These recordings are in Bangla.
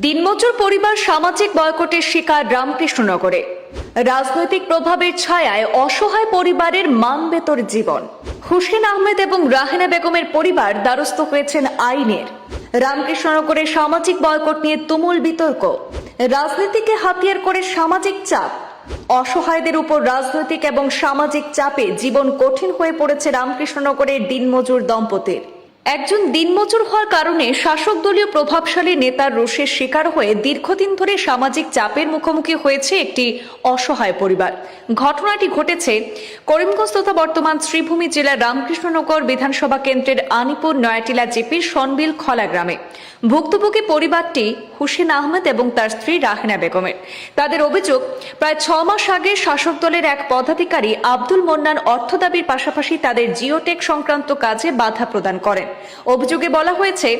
দিনমজুর পরিবার সামাজিক বয়কটের শিকার রামকৃষ্ণনগরে। রাজনৈতিক প্রভাবের ছায়ায় অসহায় পরিবারের মান বেতর জীবন। হুসেন আহমেদ এবং রাহেনা বেগমের পরিবার দ্বারস্থ হয়েছেন আইনের। রামকৃষ্ণনগরে সামাজিক বয়কট নিয়ে তুমুল বিতর্ক। রাজনীতিকে হাতিয়ার করে সামাজিক চাপ। অসহায়দের উপর রাজনৈতিক এবং সামাজিক চাপে জীবন কঠিন হয়ে পড়েছে রামকৃষ্ণনগরের দিনমজুর দম্পতির। একজন দিনমজুর হওয়ার কারণে শাসক দলীয় প্রভাবশালী নেতার রোষের শিকার হয়ে দীর্ঘদিন ধরে সামাজিক চাপের মুখোমুখি হয়েছে একটি অসহায় পরিবার। ঘটনাটি ঘটেছে করিমগঞ্জ তথা বর্তমান শ্রীভূমি জেলার রামকৃষ্ণনগর বিধানসভা কেন্দ্রের আনিপুর নয়াটিলা জিপির সনবিল খলা গ্রামে। ভুক্তভোগী পরিবারটি হুসেন আহমেদ এবং তার স্ত্রী রাহনা বেগমের। তাদের অভিযোগ, প্রায় ছ মাস আগে শাসক দলের এক পদাধিকারী আব্দুল মন্নান অর্থ দাবির পাশাপাশি তাদের জিওটেক সংক্রান্ত কাজে বাধা প্রদান করেন। অভিযোগে বলা হয়েছে,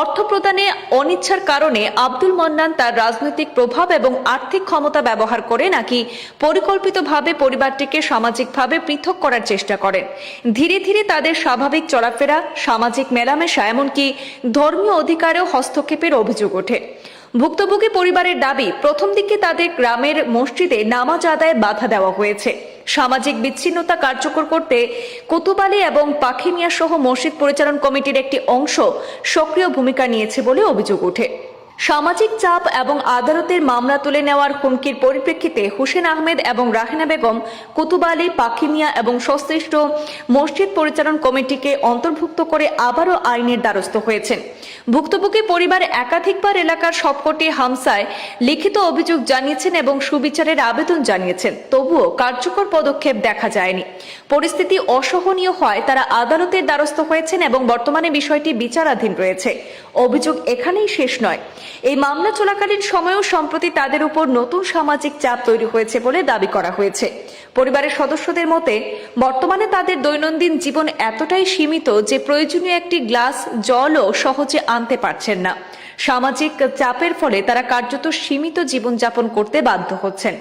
অর্থ প্রদানে অনিচ্ছার কারণে আব্দুল মন্নান তার রাজনৈতিক প্রভাব এবং আর্থিক ক্ষমতা ব্যবহার করে নাকি পরিকল্পিতভাবে পরিবারটিকে সামাজিকভাবে পৃথক করার চেষ্টা করেন। ধীরে ধীরে তাদের স্বাভাবিক চলাফেরা, সামাজিক মেলামেশা, এমনকি ধর্মীয় অধিকারেও হস্তক্ষেপের অভিযোগ ওঠে। ভুক্তভোগী পরিবারের দাবি, প্রথম দিকে তাদের গ্রামের মসজিদে নামাজ আদায় বাধা দেওয়া হয়েছে। সামাজিক বিচ্ছিন্নতা কার্যকর করতে কুতুবালি এবং পাখিমিয়া সহ মসজিদ পরিচালন কমিটির একটি অংশ সক্রিয় ভূমিকা নিয়েছে বলে অভিযোগ ওঠে। সামাজিক চাপ এবং আদালতের মামলা তুলে নেওয়ার হুমকির পরিপ্রেক্ষিতে হুসেন আহমেদ এবং রাহেনা বেগম কুতুবালি পাখিমিয়া এবং সংশ্লিষ্ট মসজিদ পরিচালন কমিটিকে অন্তর্ভুক্ত করে আবারও আইনের দ্বারস্থ হয়েছেন। ভুক্তভোগী পরিবার একাধিকবার এলাকার সবকটি হামসায় লিখিত অভিযোগ জানিয়েছেন এবং সুবিচারের আবেদন জানিয়েছেন, তবুও কার্যকর পদক্ষেপ দেখা যায়নি। পরিস্থিতি অসহনীয় হয় তারা আদালতের দ্বারস্থ হয়েছেন এবং বর্তমানে বিষয়টি বিচারাধীন রয়েছে। অভিযোগ এখানেই শেষ নয়। এই মামলা চলাকালীন সময়েও সম্প্রতি তাদের উপর নতুন সামাজিক চাপ তৈরি হয়েছে বলে দাবি করা হয়েছে। পরিবারের সদস্যদের মতে, বর্তমানে তাদের দৈনন্দিন জীবন এতটাই সীমিত যে প্রয়োজনীয় একটি গ্লাস জলও সহজে আনতে পারছেন না। সামাজিক চাপের ফলে তারা কার্যত সীমিত জীবনযাপন করতে বাধ্য হচ্ছেন।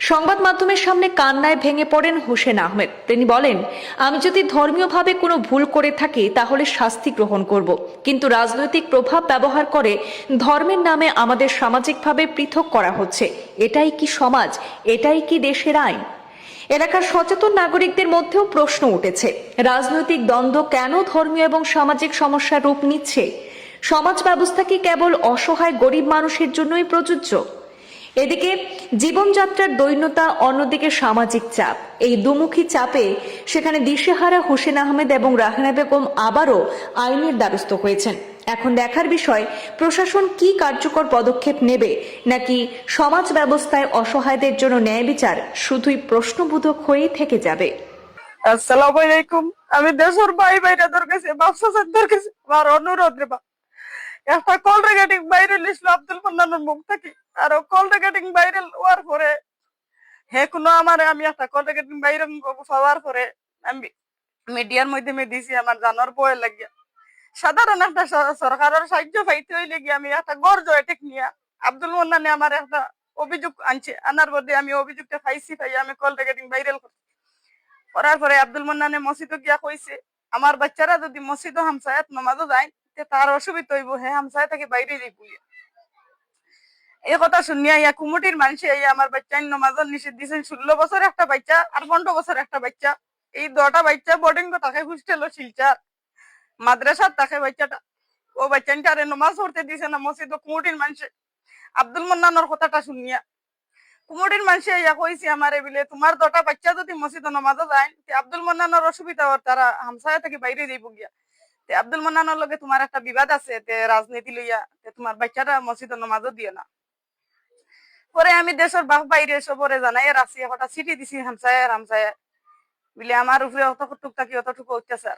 সংবাদ মাধ্যমের সামনে কান্নায় ভেঙে পড়েন হোসেন আহমেদ। তিনি বলেন, আমি যদি ধর্মীয়ভাবে কোনো ভুল করে থাকি, তাহলে শাস্তি গ্রহণ করব। কিন্তু রাজনৈতিক প্রভাব ব্যবহার করে ধর্মের নামে আমাদের সামাজিকভাবে পৃথক করা হচ্ছে। এটাই কি সমাজ? এটাই কি দেশের আইন? এলাকার সচেতন নাগরিকদের মধ্যেও প্রশ্ন উঠেছে, রাজনৈতিক দ্বন্দ্ব কেন ধর্মীয় এবং সামাজিক সমস্যার রূপ নিচ্ছে? সমাজ ব্যবস্থা কি কেবল অসহায় গরিব মানুষের জন্যই প্রযোজ্য? এদিকে জীবনযাত্রার দৈন্যতা অন্যদিকে সামাজিক চাপ। এই দুমুখী চাপে সেখানে দিশেহারা হোসেন আহমেদ এবং রাহানা বেগম আবারও আইনের দ্বারস্থ হয়েছেন। এখন দেখার বিষয়, প্রশাসন কি কার্যকর পদক্ষেপ নেবে, নাকি সমাজ ব্যবস্থায় অসহায়দের জন্য ন্যায় বিচার শুধুই প্রশ্নবোধক হয়েই থেকে যাবে? আসসালামু আলাইকুম। আমি দেশের ভাই ভাইরা তোর কাছে, ব্যবসা তোর কাছে আমার অনুরোধ একটা কল ভাইরাল ইসলো আব্দুল মান্নানের মুখ থেকে। আর কল রেকর্ডিং ভাইরাল হওয়ার পরে, হে আমার, আমি একটা কল রেকর্ডিং ভাইরাল হওয়ার পরে, আমি মিডিয়ার মাধ্যমে দিছি, আমার জানার বয় সাধারণ একটা সরকারের সাহায্য পাইতে হইলে গিয়ে আমি একটা নিয়া আব্দুল মান্নানে আমার একটা অভিযোগ আনছে। আনার মধ্যে আমি অভিযোগটা পাইছি, পাই আমি কল রেকর্ডিং ভাইরাল করছি। করার পরে আব্দুল মান্নানে মসজিদে গিয়া কইছে, আমার বাচ্চারা যদি মসজিদ হামসায়াত নমাজও যায় তার অসুবিধা হইব। হে হামসায় থেকে বাইরে যাইব এই কথা শুনিয়া ইয়া কুমুটির মানুষে ইয়া আমার বাচ্চা নমাজের নিষেধ দিয়েছেন ষোলো বছর একটা বাচ্চা আর পনেরো বছর একটা বাচ্চা। এই দটা বাচ্চা বোর্ডিং তাকে হোস্টেল শিলচার। মাদ্রাসার তাকে বাচ্চাটা, ও বাচ্চাটারে নমাজ পড়তে দিছে না, মসজিদ কুমুটির মানুষে আব্দুল মান্নানোর কথাটা শুনিয়া কুমুটির মানুষে ইয়া কইছে আমারে বিলে, তোমার দটা বাচ্চা যদি মসজিদ নমাজে যায় আব্দুল মান্নানোর অসুবিধা হওয়ার তারা হামসায়া থেকে বাইরে যাইব গিয়া। আব্দুল মান্নানোর লগে তোমার একটা বিবাদ আছে রাজনীতি লইয়া তোমার বাচ্চাটা মসজিদ নমাজও দিও না। পরে আমি দেশের বাহ বাইরে সবরে জানাই রাখছি একটা চিঠি দিছি হামসায়ার হামসায়া বিলে, আমার উপরে অত কটুক থাকি অতটুকু অত্যাচার।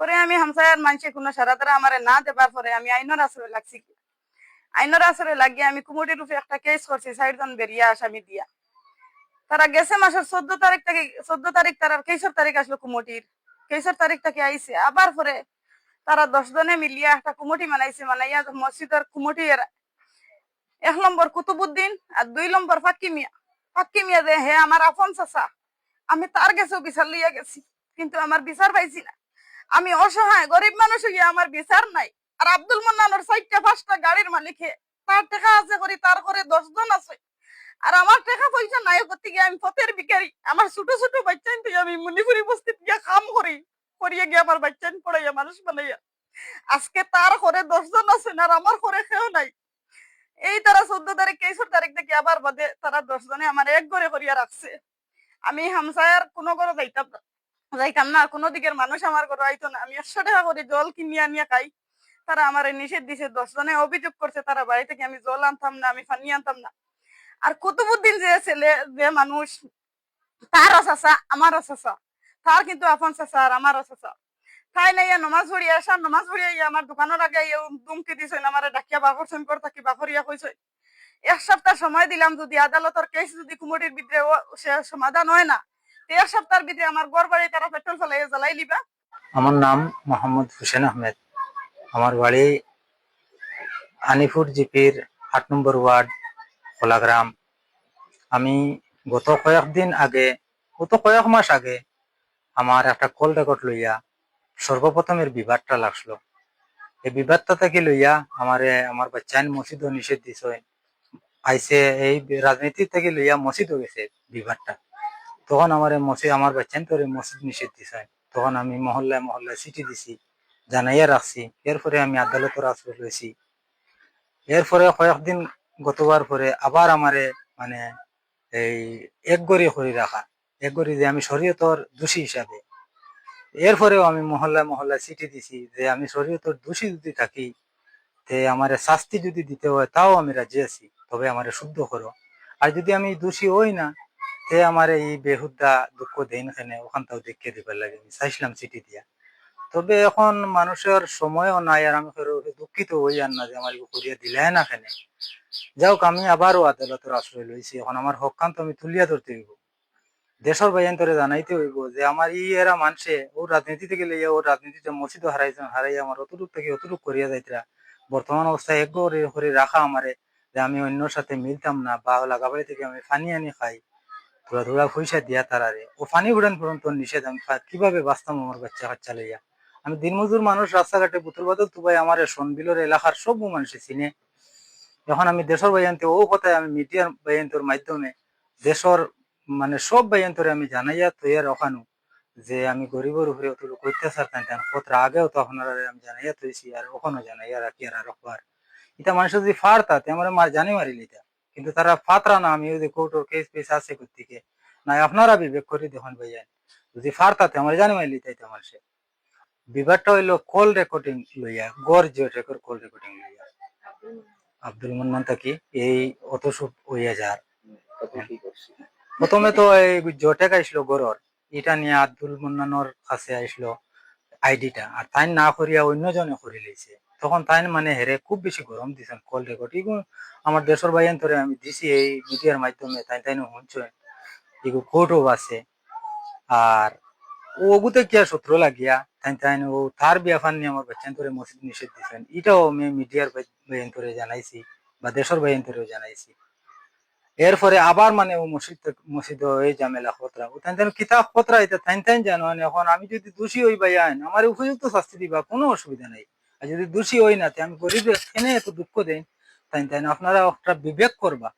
পরে আমি হামসায়ার মানুষে কোনো সারা তারা আমার না দেবার পরে আমি আইনের আশ্রয় লাগছি কি? আইনের আশ্রয় লাগিয়ে আমি কুমুটির রূপে একটা কেস করছি ষাটজন বেরিয়া আসামি দিয়া। তারা গেছে মাসের চোদ্দ তারিখ থেকে, চোদ্দ তারিখ তারা কেসর তারিখ আসলো কুমুটির কেসর তারিখ থেকে আইসে আবার পরে তারা দশ জনে মিলিয়া একটা কুমুটি মানাইছে মানাইয়া মসজিদের কুমুটি এরা এক নম্বর কুতুবুদ্দিন আর দুই নম্বর ফাক্কি মিয়া। ফাক্কি মিয়া যে, হে আমার আপন চাচা, আমি তার গেছেও বিচার লইয়া গেছি, কিন্তু আমার বিচার পাইছি না। আমি অসহায়, গরিব মানুষ হইয়া আমার বিচার নাই। আর আব্দুল মান্নানোর চারটা, পাঁচটা গাড়ির মালিকে তার টাকা আছে করি, তার ঘরে দশজন আছে। আর আমার টাকা পয়সা নাই করতে গিয়ে আমি পথের ভিখারি। আমার ছোট ছোট বাচ্চা তুই আমি মণিপুরি বস্তিতে গিয়ে কাম করি, করিয়ে গিয়ে আমার বাচ্চা পড়াইয়া, মানুষ বানাইয়া। আজকে তার ঘরে দশজন আছে, আর আমার ঘরে কেউ নাই। এই তারা চোদ্দ তারিখ তেইশ তারিখ থেকে আবার বাদে তারা দশজনে আমার এক ঘরে করিয়া রাখছে আমি হামসায়ার কোনো ঘরে যাইতাম যাইতাম না, কোনো দিকের মানুষ আমার ঘরে আইতো না। আমি একশো টাকা করে জল কিনিয়া নিয়ে খাই। তারা আমার নিষেধ দিছে দশজনে অভিযোগ করছে তারা বাড়ি থেকে আমি জল আনতাম না, আমি পানি আনতাম না। আর কুতুবুদ্দিন যে ছেলে যে মানুষ তারও চাচা আমারও চাচা। তার কিন্তু আপন চাচা আর আমারও চাচা। তাই নাই নমাজ ভরিয়া আসা নমাজ ভরিয়া ইয়া আমার দোকানের আগে দুমকি দিছেন আমার ডাকিয়া বাকরছেন পর থাকি বাকরিয়া কইছে এক সপ্তাহ সময় দিলাম যদি আদালতের কেস যদি কুমটির ভিতরে সে সমাধান না এক সপ্তাহের ভিতরে আমার গড় বাড়ি তারা পেট্রোল ফেলাই নাম মোহাম্মদ হুসেন আহমেদ। আমার বাড়ি আনিপুর জিপির আট নম্বর ওয়ার্ড কোলাগ্রাম আমি গত কয়েকদিন আগে, গত কয়েক মাস আগে আমার একটা কল রেকর্ড লইয়া সর্বপ্রথমের বিবাদটা লাগল এই বিবাদটা থেকে লইয়া আমারে, আমার বাচ্চান মসজিদ নিষেধ দিছে। আইসে এই রাজনীতি থেকে লইয়া মসজিদ গেছে বিবাদটা। তখন আমার মসজিদ, আমার বাচ্চান তোর মসজিদ নিষেধ দিছে। তখন আমি মহল্লায় মহল্লায় চিঠি দিছি, জানাইয়া রাখছি। এরপরে আমি আদালতের আশ্রয় লইছি। এরপরে কয়েকদিন গতবার পরে আবার আমারে মানে এই এক গড়ি করে রাখা। এক গড়ি যে আমি শরীয়তর দোষী হিসাবে এরপরেও আমি মহল্লায় মহল্লায় চিঠি দিছি যে আমি শরীয়তর দোষী যদি থাকি, তে আমার শাস্তি যদি দিতে হয়, তাও আমি রাজি আছি, তবে আমারে শুদ্ধ করো। আর যদি আমি দোষী হই না, তে আমার এই বেহুদা দুঃখ দেন খানে ওখান তাও দেখে দিবার লাগে, আমি চাইছিলাম চিঠি দিয়া। তবে এখন মানুষের সময়ও নাই, আর আমি দুঃখিত হই আর না যে আমার করিয়া দিলাই না খানে যাওক আমি আবারও আদালতের আশ্রয় লইছি, এখন আমার হকান তো আমি তুলিয়া ধরতে হইব। দেশের বাইন্তরে জানাইতে হইব যে আমার ই এরা মানুষে ও রাজনীতি থেকে লইয়া ও রাজনীতিতে মসজিদ হারাইছেন হারাই আমার অতটুক থেকে অতটুক করিয়া যাইতরা বর্তমান অবস্থায় এক করে রাখা আমারে যে আমি অন্যর সাথে মিলতাম না বা লাগাবাড়ি থেকে আমি পানি আনি খাই থোড়া থোড়া পয়সা দিয়া তারারে ও পানি উড়ান পর্যন্ত নিষেধ আমি কীভাবে বাঁচতাম আমার বাচ্চা কাচ্চা লইয়া? আমি দিনমজুর মানুষ রাস্তাঘাটে বুতুল বাদল তুবাই আমার সনবিলের এলাকার সব মানুষে চিনে। এখন আমি দেশের বাইয়ান্তে ও কথায় আমি মিডিয়ার বাইয়ান্তর মাধ্যমে দেশের মানে সব বাইয়ান্তরে আমি জানাইয়া তৈয়ার ওখানো যে আমি গরিবের উপরে অতটুকু অত্যাচার টান টান কতটা আগেও তো আপনারা আমি জানাইয়া তৈছি আর ওখানো জানাইয়া রাখি আর রাখবার এটা মানুষ যদি ফারতা তে আমার মার জানি মারিল এটা কিন্তু তারা ফাতরা না, আমি যদি কোর্টের কেস পেস আছে করতে না আপনারা বিবেক করে দেখুন ভাইয়া। যদি ফারতাতে আমার জানি মারিল এটা মানুষে বিবাদটা হইল কল রেকর্ডিং লইয়া গড় জিও টেকর কল রেকর্ডিং লইয়া। আব্দুল মন্নান থাকি এই অত সব হইয়া যার। প্রথমে তো এই জটেক আইসলো গড়র এটা নিয়ে আব্দুল মন্নানোর কাছে আইসলো আইডিটা। আর তাই না করিয়া অন্যজনে করে লইছে। তখন তাই মানে হেরে খুব বেশি গরম দিছেন কল রেকর্ড এগুলো আমার দেশের বাইন্তরে আমি দিছি এই মিডিয়ার মাধ্যমে তাই তাই শুনছে। এগুলো কোর্টও আছে। আর ওগুতে কি সূত্র লাগিয়া তাই তাই ও তার বিয়াফান নিয়ে আমার বাচ্চান্তরে মসজিদ নিষেধ দিছেন। এটাও আমি মিডিয়ার বাইন্তরে জানাইছি বা দেশের বাইন্তরেও জানাইছি। এরপরে আবার মানে ও মসজিদ মসজিদ হয়ে জামেলা খতরা। ও তাই কিতাব খতরা এটা, তাই তাই জানো? মানে এখন আমি যদি দোষী হই বা আইন, আমার উপযুক্ত শাস্তি দিবা কোনো অসুবিধা নাই। আর যদি দোষী হই না আমি গরিব এখানে এত দুঃখ দেন তাই তাই আপনারা একটা বিবেক করবা।